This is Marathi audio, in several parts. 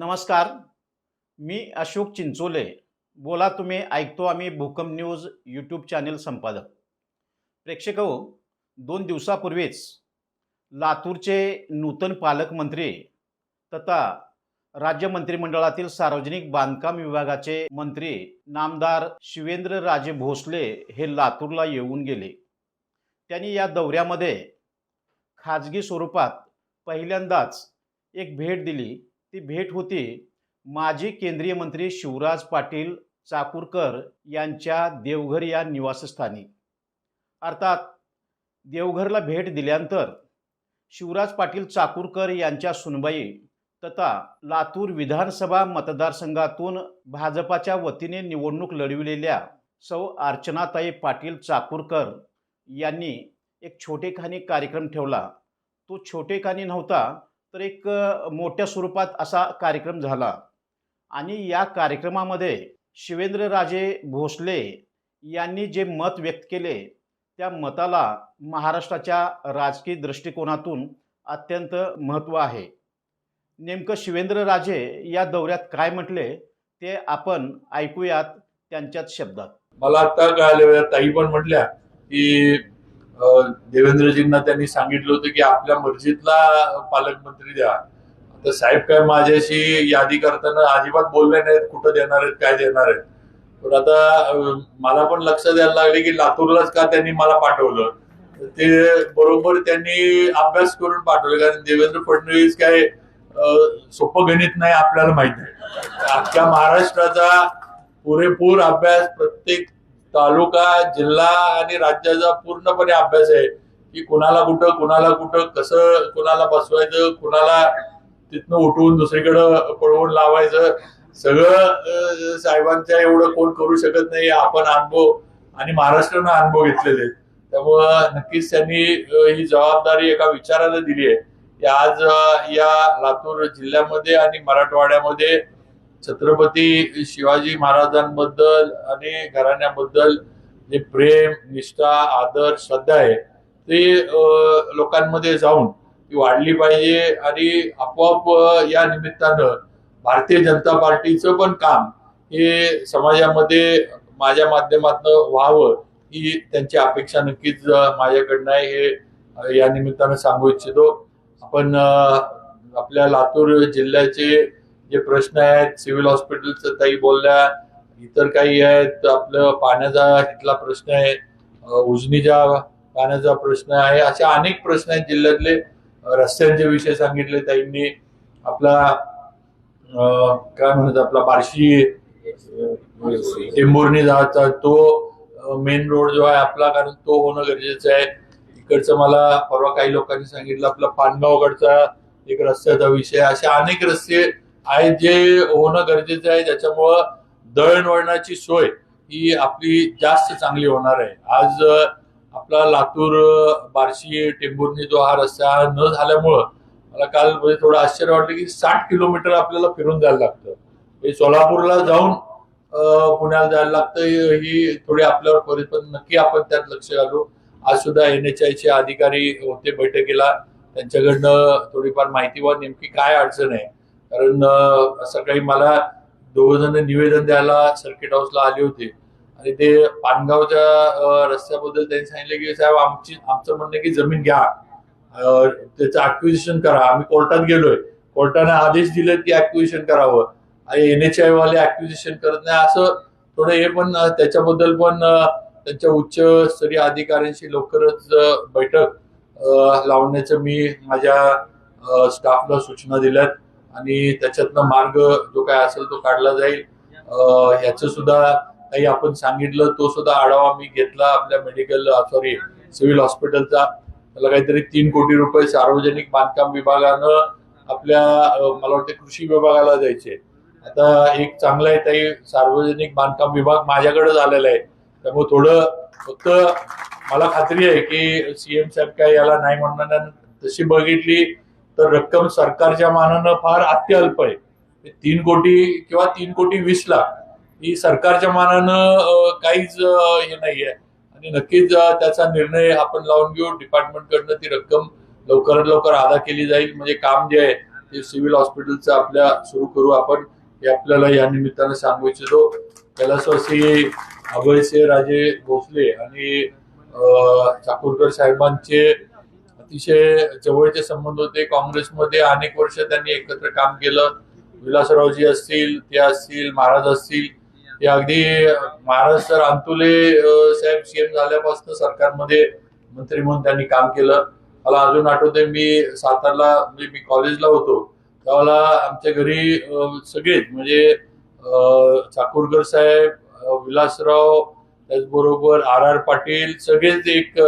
नमस्कार मी अशोक चिंचोले. बोला तुम्ही ऐकतो आम्ही भूकंप न्यूज यूट्यूब चॅनेल संपादक. प्रेक्षक हो, दोन दिवसापूर्वीच लातूरचे नूतन पालकमंत्री तथा राज्य मंत्रिमंडळातील सार्वजनिक बांधकाम विभागाचे मंत्री नामदार शिवेंद्र राजे भोसले हे लातूरला येऊन गेले. त्यांनी या दौऱ्यामध्ये खाजगी स्वरूपात पहिल्यांदाच एक भेट दिली. ती भेट होती माजी केंद्रीय मंत्री शिवराज पाटील चाकूरकर यांच्या देवघर या निवासस्थानी. अर्थात देवघरला भेट दिल्यानंतर शिवराज पाटील चाकूरकर यांच्या सुनबाई तथा लातूर विधानसभा मतदारसंघातून भाजपाच्या वतीने निवडणूक लढविलेल्या सौ अर्चनाताई पाटील चाकूरकर यांनी एक छोटेखानी कार्यक्रम ठेवला. तो छोटेखानी नव्हता तर एक मोठ्या स्वरूपात असा कार्यक्रम झाला. आणि या कार्यक्रमामध्ये शिवेंद्रराजे भोसले यांनी जे मत व्यक्त केले त्या मताला महाराष्ट्राच्या राजकीय दृष्टिकोनातून अत्यंत महत्त्व आहे. नेमकं शिवेंद्रराजे या दौऱ्यात काय म्हटले ते आपण ऐकूयात त्यांच्याच शब्दात. मला आता काय ताई पण म्हटल्या की देवेंद्रजींना त्यांनी सांगितलं होतं की आपल्या मर्जीतला पालकमंत्री द्या. आता साहेब काय माझ्याशी यादी करताना अजिबात बोलले नाहीत कुठं देणार आहेत काय देणार आहेत. पण आता मला पण लक्ष द्यायला लागले की लातूरलाच का त्यांनी मला पाठवलं? तर ते बरोबर त्यांनी अभ्यास करून पाठवले कारण देवेंद्र फडणवीस काय सोपं गणित नाही आपल्याला माहीत आहे. अख्ख्या महाराष्ट्राचा पुरेपूर अभ्यास प्रत्येक तालुका जिल्हा आणि राज्याचा पूर्णपणे अभ्यास आहे की कुणाला कुठं कुणाला कुठं कसं कुणाला बसवायचं कुणाला तिथनं उठवून दुसरीकडं पळवून लावायचं. सगळं साहेबांच्या एवढं कोण करू शकत नाही आपण अनुभव आणि महाराष्ट्रानं अनुभव घेतलेले त्यामुळं नक्कीच त्यांनी ही जबाबदारी एका विचाराला दिली आहे की आज या लातूर जिल्ह्यामध्ये आणि मराठवाड्यामध्ये छत्रपती शिवाजी महाराजांबद्दल आणि घराण्याबद्दल जे प्रेम निष्ठा आदर श्रद्धा आहे ते लोकांमध्ये जाऊन ती वाढली पाहिजे आणि आपोआप या निमित्तानं भारतीय जनता पार्टीचं पण काम हे समाजामध्ये माझ्या माध्यमातनं व्हावं ही त्यांची अपेक्षा नक्कीच माझ्याकडनं आहे हे या निमित्तानं सांगू इच्छितो. आपण आपल्या लातूर जिल्ह्याचे जे प्रश्न आहेत सिव्हिल हॉस्पिटलचं ताई बोलल्या इतर काही आहेत आपलं पाण्याचा इथला प्रश्न आहे उजनीच्या पाण्याचा प्रश्न आहे असे अनेक प्रश्न आहेत जिल्ह्यातले. रस्त्यांचे विषय सांगितले ताईंनी. आपला काय म्हणतात आपला बार्शी अं, टेंभुर्णी जायचा तो मेन रोड जो आहे आपला कारण तो होणं गरजेचं आहे. इकडचं मला परवा काही लोकांनी सांगितलं आपला पानगावकडचा एक रस्त्याचा विषय असे अनेक रस्ते आहे जे होणं गरजेचं आहे ज्याच्यामुळं दळणवळणाची सोय ही आपली जास्त चांगली होणार आहे. आज आपला लातूर बार्शी टेंभुर्णी जो हा रस्ता न झाल्यामुळं मला काल म्हणजे थोडं आश्चर्य वाटलं की साठ किलोमीटर आपल्याला फिरून जायला लागतं. हे सोलापूरला जाऊन पुण्याला जायला लागतं ही थोडी आपल्यावर परिस्थिती पण नक्की आपण त्यात लक्ष घालू. आज सुद्धा एन एच चे अधिकारी होते बैठकीला. त्यांच्याकडनं थोडीफार माहिती व नेमकी काय अडचण आहे कारण सकाळी मला दोघ जण निवेदन द्यायला सर्किट हाऊसला आले होते. आणि ते पानगावच्या रस्त्याबद्दल त्यांनी सांगितलं की साहेब आमची आमचं म्हणणं की जमीन घ्या. त्याचं अक्विजिशन करा. आम्ही कोर्टात गेलोय. कोर्टाने आदेश दिले की अक्विजिशन करावं. आणि एन एच आय वाले अक्विजिशन करत नाही. असं थोडं हे पण त्याच्याबद्दल पण त्यांच्या उच्च स्तरीय अधिकाऱ्यांशी लवकरच बैठक लावण्याचं मी माझ्या स्टाफला सूचना दिल्यात. आणि त्याच्यातनं मार्ग जो काय असेल तो काढला जाईल. ह्याचं सुद्धा काही आपण सांगितलं तो सुद्धा आढावा मी घेतला आपल्या मेडिकल सॉरी सिव्हिल हॉस्पिटलचा त्याला काहीतरी तीन कोटी रुपये सार्वजनिक बांधकाम विभागानं आपल्या मला वाटते कृषी विभागाला द्यायचे. आता एक चांगलं आहे ताई सार्वजनिक बांधकाम विभाग माझ्याकडे आलेला आहे. त्यामुळे थोडं फक्त मला खात्री आहे की सीएम साहेब काय याला नाही म्हणणार. तशी बघितली तर रक्कम सरकारच्या मानानं फार अत्यल्प आहे. तीन कोटी किंवा तीन कोटी वीस लाख ही सरकारच्या मानानं काहीच हे नाही आहे आणि नक्कीच त्याचा निर्णय आपण लावून घेऊ. डिपार्टमेंट कडनं ती रक्कम लवकरात लवकर अदा केली जाईल. म्हणजे काम जे आहे ते सिव्हिल हॉस्पिटलचं आपल्या सुरू करू आपण. हे आपल्याला या निमित्तानं सांगू इच्छितो. कैलासवासी अभयसिंह राजे भोसले आणि चाकूरकर साहेबांचे अतिशय जवळचे संबंध होते. काँग्रेसमध्ये अनेक वर्ष त्यांनी एकत्र काम केलं. विलासरावजी असतील ते असतील महाराज असतील. ते अगदी महाराज सर अंतुले साहेब सीएम झाल्यापासून सरकारमध्ये मंत्री म्हणून त्यांनी काम केलं. मला अजून आठवतंय मी सातारला म्हणजे मी कॉलेजला होतो. त्यावेळेला आमच्या घरी सगळेच म्हणजे चाकूरकर साहेब विलासराव त्याचबरोबर आर आर पाटील सगळेच एक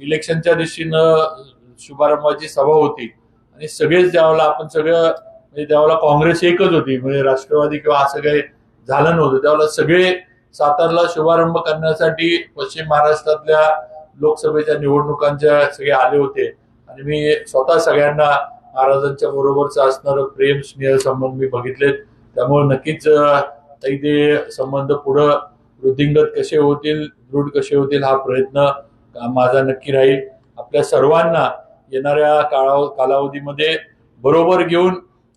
इलेक्शनच्या दृष्टीनं शुभारंभाची सभा होती. आणि सगळेच त्यावेळेला आपण सगळं म्हणजे त्यावेळेला काँग्रेस एकच होती. म्हणजे राष्ट्रवादी किंवा असं काही झालं नव्हतं. त्यावेळेला सगळे सातारला शुभारंभ करण्यासाठी पश्चिम महाराष्ट्रातल्या लोकसभेच्या निवडणुकांच्या सगळे आले होते. आणि मी स्वतः सगळ्यांना महाराजांच्या बरोबरचं असणारं प्रेम स्नेह संबंध मी बघितलेत. त्यामुळे नक्कीच काही ते संबंध पुढं वृद्धिंगत कसे होतील दृढ कसे होतील हा प्रयत्न माझा नक्की राहील. आपल्या सर्वांना येणाऱ्या काळा कालावधीमध्ये बरोबर घेऊन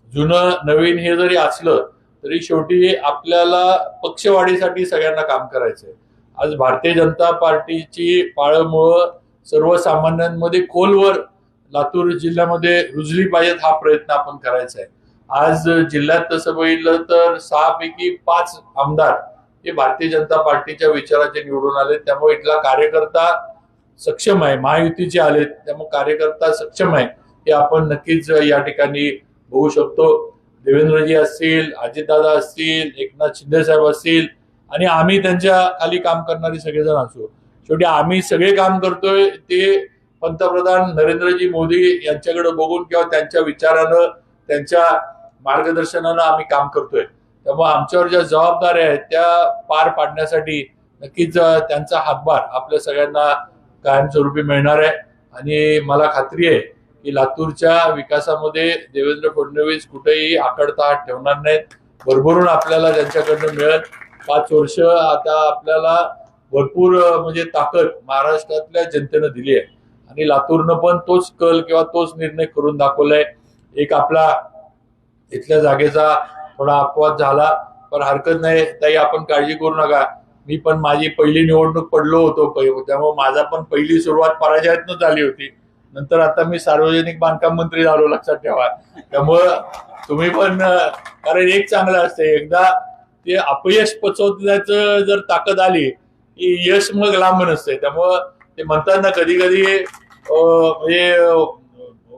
जुनं नवीन हे जरी असलं तरी शेवटी आपल्याला पक्षवाढीसाठी सगळ्यांना काम करायचंय. आज भारतीय जनता पार्टीची पाळमुळं सर्वसामान्यांमध्ये खोलवर लातूर जिल्ह्यामध्ये रुजली पाहिजेत हा प्रयत्न आपण करायचा आहे आज जिल्ह्यात तसं बघितलं तर सहापैकी पाच आमदार हे भारतीय जनता पार्टीच्या विचाराचे निवडून आले त्यामुळे इथला कार्यकर्ता सक्षम आहे महायुतीचे आले त्यामुळे कार्यकर्ता सक्षम आहे हे आपण नक्कीच या ठिकाणी बघू शकतो. देवेंद्रजी असतील अजितदादा असतील एकनाथ शिंदे साहेब असतील आणि आम्ही त्यांच्या खाली काम करणारे सगळेजण असू. शेवटी आम्ही सगळे काम करतोय ते पंतप्रधान नरेंद्रजी मोदी यांच्याकडे बघून किंवा त्यांच्या विचारानं त्यांच्या मार्गदर्शनानं आम्ही काम करतोय. त्यामुळे आमच्यावर ज्या जबाबदाऱ्या आहेत त्या पार पाडण्यासाठी नक्कीच त्यांचा हातभार आपल्या सगळ्यांना कायमस्वरूपी मिळणार आहे. आणि मला खात्री आहे की लातूरच्या विकासामध्ये देवेंद्र फडणवीस कुठेही आकडता हात ठेवणार नाहीत. भरभरून आपल्याला त्यांच्याकडनं मिळत पाच वर्ष आता आपल्याला भरपूर म्हणजे ताकद महाराष्ट्रातल्या जनतेनं दिली आहे. आणि लातूरनं पण तोच कल किंवा तोच निर्णय करून दाखवलाय. एक आपला इथल्या जागेचा थोडा अपवाद झाला पण हरकत नाही. ताई आपण काळजी करू नका. मी पण माझी पहिली निवडणूक पडलो होतो त्यामुळे माझा पण पहिली सुरुवात पराजयातनं झाली होती. नंतर आता मी सार्वजनिक बांधकाम मंत्री झालो लक्षात ठेवा. त्यामुळं तुम्ही पण कारण एक चांगलं असते एकदा ते अपयश पचवण्याचं जर ताकद आली की यश मग लांब नसते त्यामुळं ते म्हणतात ना कधी कधी म्हणजे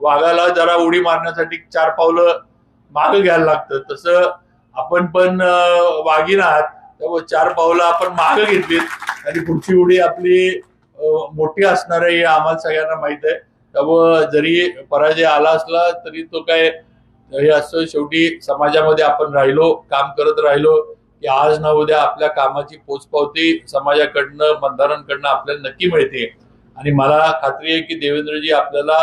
वाघाला जरा उडी मारण्यासाठी चार पावलं माग घ्यायला लागतं. तसं आपण पण वाघीन आहात. त्यामुळे चार पावलं आपण माग घेतलीत. आणि पुढची उडी आपली मोठी असणार आहे हे आम्हाला सगळ्यांना माहीत आहे. त्यामुळं जरी पराजय आला असला तरी तो काय हे असं शेवटी समाजामध्ये आपण राहिलो काम करत राहिलो की आज ना उद्या आपल्या कामाची पोचपावती समाजाकडनं मतदारांकडनं आपल्याला नक्की मिळते. आणि मला खात्री आहे की देवेंद्रजी आपल्याला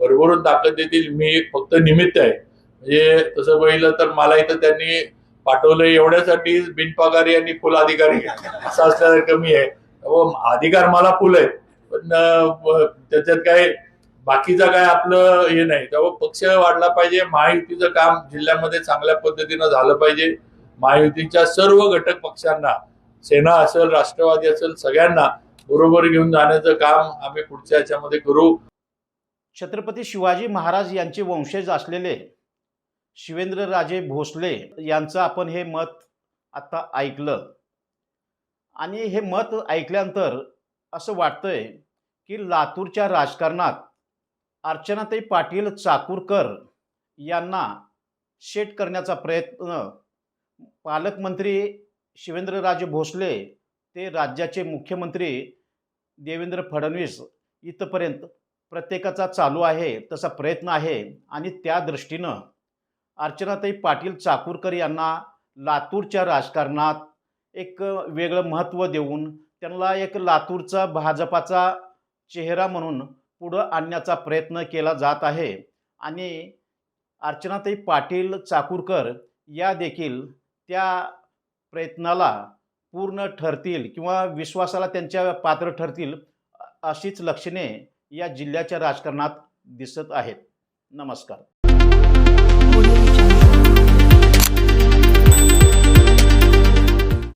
भरभरून ताकद देतील. मी फक्त निमित्त आहे. म्हणजे तसं बघितलं तर मला इथं त्यांनी पाठवलं एवढ्यासाठी बिनपगारी आणि फुल अधिकारी असं असल्यावर कमी आहे. हो, अधिकार मला फुल आहे पण त्याच्यात काय बाकीचं काय आपलं हे नाही. त्यामुळे पक्ष वाढला पाहिजे. महायुतीचं काम जिल्ह्यामध्ये चांगल्या पद्धतीनं झालं पाहिजे. महायुतीच्या सर्व घटक पक्षांना सेना असेल राष्ट्रवादी असेल सगळ्यांना बरोबर घेऊन जाण्याचं काम आम्ही पुढच्या याच्यामध्ये करू. छत्रपती शिवाजी महाराज यांचे वंशज असलेले शिवेंद्रराजे भोसले यांचं आपण हे मत आत्ता ऐकलं. आणि हे मत ऐकल्यानंतर असं वाटतंय की लातूरच्या राजकारणात अर्चनाताई पाटील चाकूरकर यांना शेट करण्याचा प्रयत्न पालकमंत्री शिवेंद्रराजे भोसले ते राज्याचे मुख्यमंत्री देवेंद्र फडणवीस इथपर्यंत प्रत्येकाचा चालू आहे तसा प्रयत्न आहे. आणि त्या दृष्टीनं अर्चनाताई पाटील चाकूरकर यांना लातूरच्या राजकारणात एक वेगळं महत्त्व देऊन त्यांना एक लातूरचा भाजपाचा चेहरा म्हणून पुढं आणण्याचा प्रयत्न केला जात आहे. आणि अर्चनाताई पाटील चाकूरकर या देखील त्या प्रयत्नाला पूर्ण ठरतील किंवा विश्वासाला त्यांच्या पात्र ठरतील अशीच लक्षणे या जिल्ह्याच्या राजकारणात दिसत आहेत. नमस्कार.